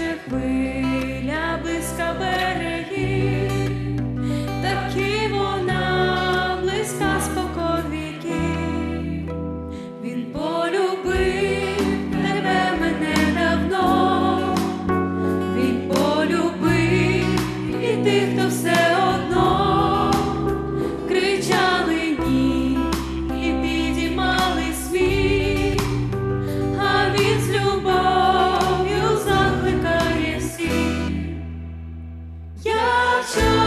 шепиля блискаве. Jesús.